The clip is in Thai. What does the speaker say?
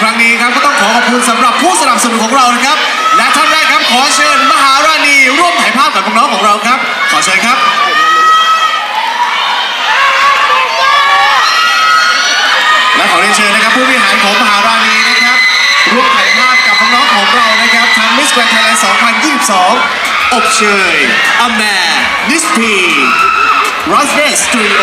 ครั้งนี้ครับก็ต้องขอขอบคุณสำหรับผู้สนับสนุนของเรานะครับ และท่านแรกครับขอเชิญมหาราณีร่วมถ่ายภาพกับน้องของเราครับ ขอเชิญครับและขอเรียนเชิญนะครับ ผู้บริหารของมหาราณีนะครับร่วมถ่ายภาพกับน้องของเรานะครับทั้งมิสแกรนด์ไทยแลนด์2022 อบเชยอแมนิสพีรัสเดสตูดิโอ